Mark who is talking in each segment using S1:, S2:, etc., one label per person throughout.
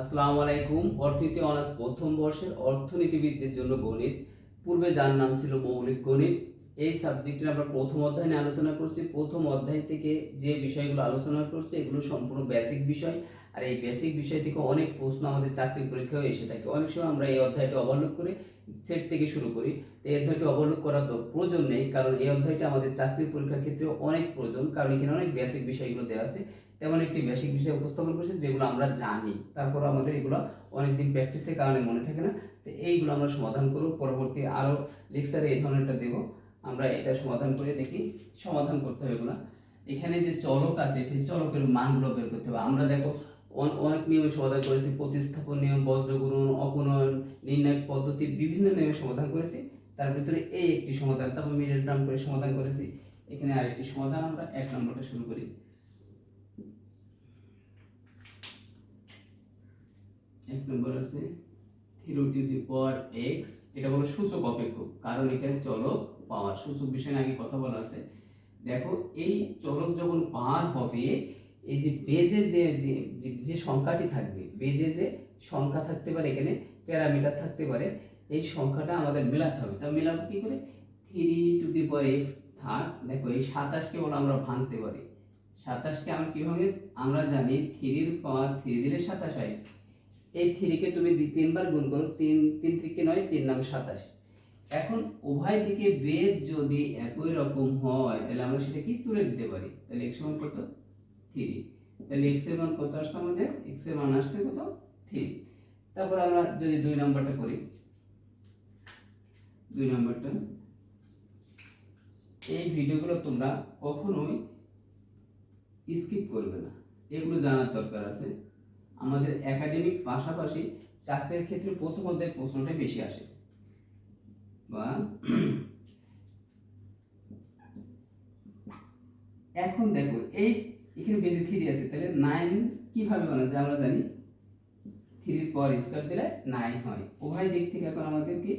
S1: আসসালামু আলাইকুম। অর্থনীতি অনার্স প্রথম বর্ষের অর্থনীতিবিদদের জন্য গণিত। পূর্বে যার নাম ছিল মৌলিক গণিত। এই সাবজেক্টের আমরা প্রথম অধ্যায় নিয়ে আলোচনা করছি। প্রথম অধ্যায় থেকে যে বিষয়গুলো আলোচনা করছি, এগুলো সম্পূর্ণ বেসিক বিষয়। আর এই বেসিক বিষয় থেকে অনেক প্রশ্ন আমাদের চাকরি পরীক্ষায় এসে থাকে। অনেক সময় আমরা এই অধ্যায়টি অবলোক করে সেট থেকে শুরু করি। তো এই অধ্যায়টি অবলোক করার তো প্রয়োজন নেই, কারণ এই অধ্যায়টা আমাদের চাকরি পরীক্ষার ক্ষেত্রে অনেক প্রয়োজন, কারণ এখানে অনেক বেসিক বিষয়গুলো দেওয়া আছে। তেমন একটি বেসিক বিষয় উপস্থাপন করেছে, যেগুলো আমরা জানি। তারপর আমাদের এগুলো অনেকদিন প্র্যাকটিসের কারণে মনে থাকে না। তো এইগুলো আমরা সমাধান করব। পরবর্তী আরও লেকচারে এই ধরনেরটা দেবো। আমরা এটা সমাধান করে দেখি, সমাধান করতে হবে এগুলো। এখানে যে চলক আছে, সেই চলকের মানগুলো বের করতে হবে। আমরা দেখো অনেক নিয়মে সমাধান করেছি। প্রতিস্থাপন নিয়ম, বজ্রগুণন, অপনয়ন নির্ণায়ক পদ্ধতি বিভিন্ন নিয়মে সমাধান করেছি। তার ভিতরে এই একটি সমাধান, তারপর মিডল টার্ম করে সমাধান করেছি। এখানে আরেকটি সমাধান আমরা এক নম্বরটা শুরু করি। নম্বর আছে। Three to the power x এটা হলো সূচক অপেক্ষক, কারণ এখানে চলক পাওয়ার, সূচক বিষয় আগে কথা বলা আছে। দেখো, এই চলক যখন পাওয়ার হবে, এই যে বেজে যে- যে- যে সংখ্যাটি থাকবে, বেজে যে সংখ্যা থাকতে পারে এখানে, প্যারামিটার থাকতে পারে, এই সংখ্যাটা আমাদের মেলাতে হবে। তা মেলাবো কি করে? Three to the power x থাক, দেখো এই সাতাশকে বলে আমরা ভাঙতে পারি। সাতাশকে আমরা কীভাবে আমরা জানি থ্রির পাওয়ার থ্রি দিলে সাতাশ হয়। এই থ্রিকে তুমি তিনবার গুণ করো। তিন তিন থ্রিকে নয়, তিন নাম সাতাশ। এখন উভয় দিকে বেদ যদি একই রকম হয়, তাহলে আমরা সেটা কি তুলে দিতে পারি? তাহলে এক্স সমান কত? থ্রি। তাহলে এক্সের মান কত আসছে আমাদের? এক্সের মান আসছে কত? থ্রি। তারপর আমরা যদি দুই নম্বরটা করি। দুই নম্বরটা। এই ভিডিওগুলো তোমরা কখনোই স্কিপ করবে না। এগুলো জানার দরকার আছে। আমাদের একাডেমিক পাশাপাশি চাকরির ক্ষেত্রে প্রথম অধ্যায় প্রশ্নটাই বেশি আসে। বা এখন দেখো, এই এখানে বেজে থ্রি আছে, তাহলে নাইন কীভাবে বানা যায় আমরা জানি? থ্রির পর স্কোয়ার দিলে নাইন হয়। উভয় দিক থেকে এখন আমাদেরকে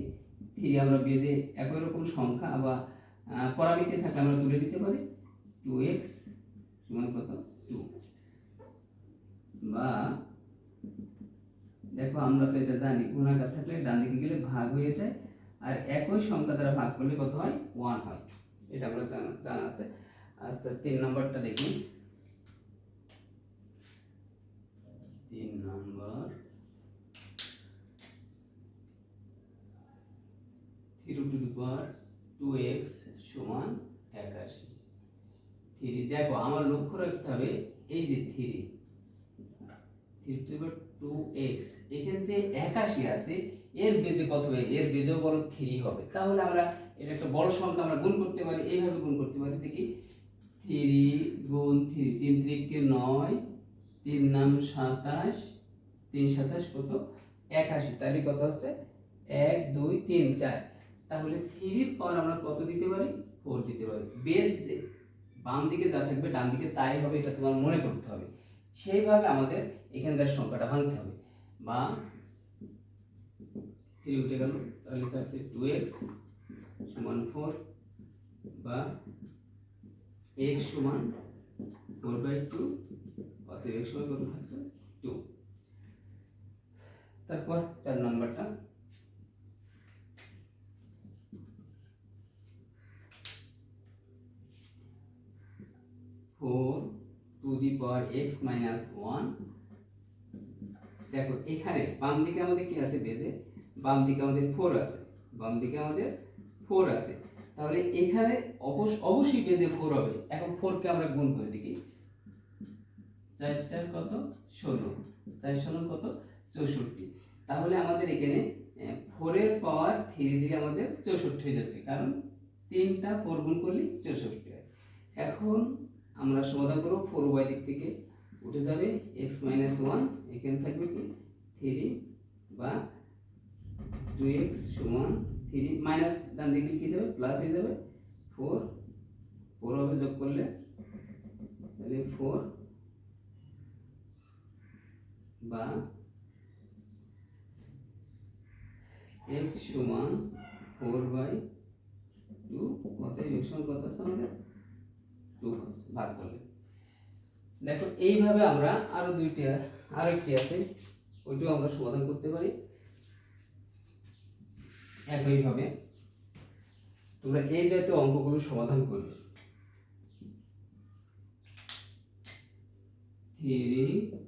S1: থ্রি আমরা বেজে একই রকম সংখ্যা বা পরামিতি থাকলে আমরা তুলে দিতে পারি। টু এক্স সমান কত? টু বা দেখো আমরা তো এটা জানি, গুণাকার থাকলে ডান দিকে গেলে ভাগ হয়ে যায় আর একই সংখ্যা দ্বারা ভাগ করলে কত হয়? ওয়ান হয়। এটা আমরা জানা জানা আছে। আচ্ছা তিন নম্বরটা দেখি। তিন নম্বর। টু টু এক্স সমান একাশি। থ্রি দেখো, আমার লক্ষ্য রাখতে হবে, এই যে থ্রি টু এক্স এখানে যে একাশি আছে, এর বেজে কত হবে? এর বেজেও বড় থ্রি হবে। তাহলে আমরা এটা একটা বড় সংখ্যা আমরা গুণ করতে পারি। এইভাবে গুণ করতে পারি, দেখি। থ্রি গুণ থ্রি, তিন তিরিকে নয়, তিন নাম সাতাশ, তিন সাতাশ কত? একাশি। তাহলে কত হচ্ছে? এক, দুই, তিন, চার। তাহলে থ্রির পর আমরা কত দিতে পারি? ফোর দিতে পারি। বেস যে বাম দিকে যা থাকবে ডান দিকে তাই হবে, এটা তোমার মনে করতে হবে। সেইভাবে আমাদের এখানকার সংখ্যাটা ভাঙতে হবে। বা থ্রি উঠে গেল তাহলে থাকছে টু এক্স সমান ফোর বা এক্স সমান ফোর বাই টু অতএব এক্স সমান কত থাকছে? টু তারপর চার নম্বরটা। Four to the power x minus one. দেখো, এখানে বাম দিকে আমাদের কি আছে বেজে? বাম দিকে আমাদের ফোর আছে। বাম দিকে আমাদের ফোর আছে। তাহলে এখানে অবশ্য অবশ্যই বেজে ফোর হবে। এখন ফোরকে আমরা গুণ করে দেখি। চার চার কত? ষোলো। চার, ষোলো কত? চৌষট্টি। তাহলে আমাদের এখানে ফোরের পাওয়ার থ্রি দিলে আমাদের চৌষট্টি হয়ে যাচ্ছে। কারণ তিনটা ফোর গুণ করলে চৌষট্টি হয়। এখন আমরা সমাধান করব ফোর ওয়াই দিক থেকে। উঠে যাবে এক্স মাইনাস ওয়ান এখানে থাকবে কি? থ্রি বা টু এক্স সমান থ্রি মাইনাস ডান দিকে কি যাবে? প্লাস হয়ে যাবে। ফোর ফোর হবে যোগ করলে, তাহলে ফোর বা এক্স সমান ফোর বাই টু অতএব এক্স সমান কত আছে আমাদের? টু ভাগ করলে। দেখো, এইভাবে আমরা আরও দুইটা, আরও একটি আছে, ওইটাও আমরা সমাধান করতে পারি। একইভাবে তোমরা এই অঙ্কগুলো সমাধান করবে। Three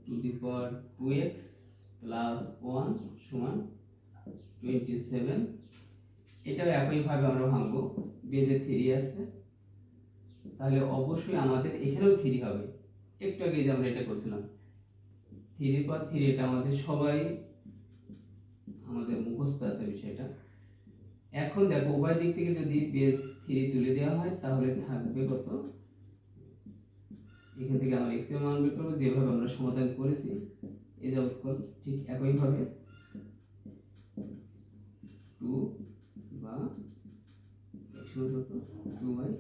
S1: to the power two x plus one সমান টোয়েন্টি সেভেন এটাও একইভাবে আমরা ভাঙবো। বেজে থ্রি আছে। তাহলে অবশ্যই আমাদের এখানেও থ্রি হবে। একটু আগে যে আমরা এটা করছিলাম। থ্রির পর থ্রি এটা আমাদের সবাই আমাদের মুখস্থ আছে বিষয়টা। এখন দেখো, উভয় দিক থেকে যদি বেস থ্রি তুলে দেওয়া হয়, তাহলে থাকবে কত? এখান থেকে আমরা এক্স মান বের করব, যেভাবে আমরা সমাধান করেছি। এই যে উৎকল ঠিক একইভাবে টু বা কত টু বাই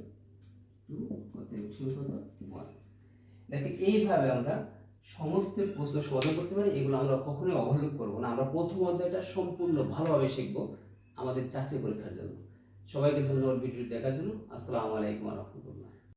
S1: দেখো, এইভাবে আমরা সমস্ত প্রশ্ন সমাধান করতে পারি, এগুলো আমরা কখনোই অবহেলা করব না। আমরা প্রথম অধ্যায়টা সম্পূর্ণ ভালোভাবে শিখব আমাদের চাকরি পরীক্ষার জন্য। সবাইকে ধন্যবাদ ভিডিওটি দেখার জন্য। আসসালামু আলাইকুম রহমতুল্লাহ।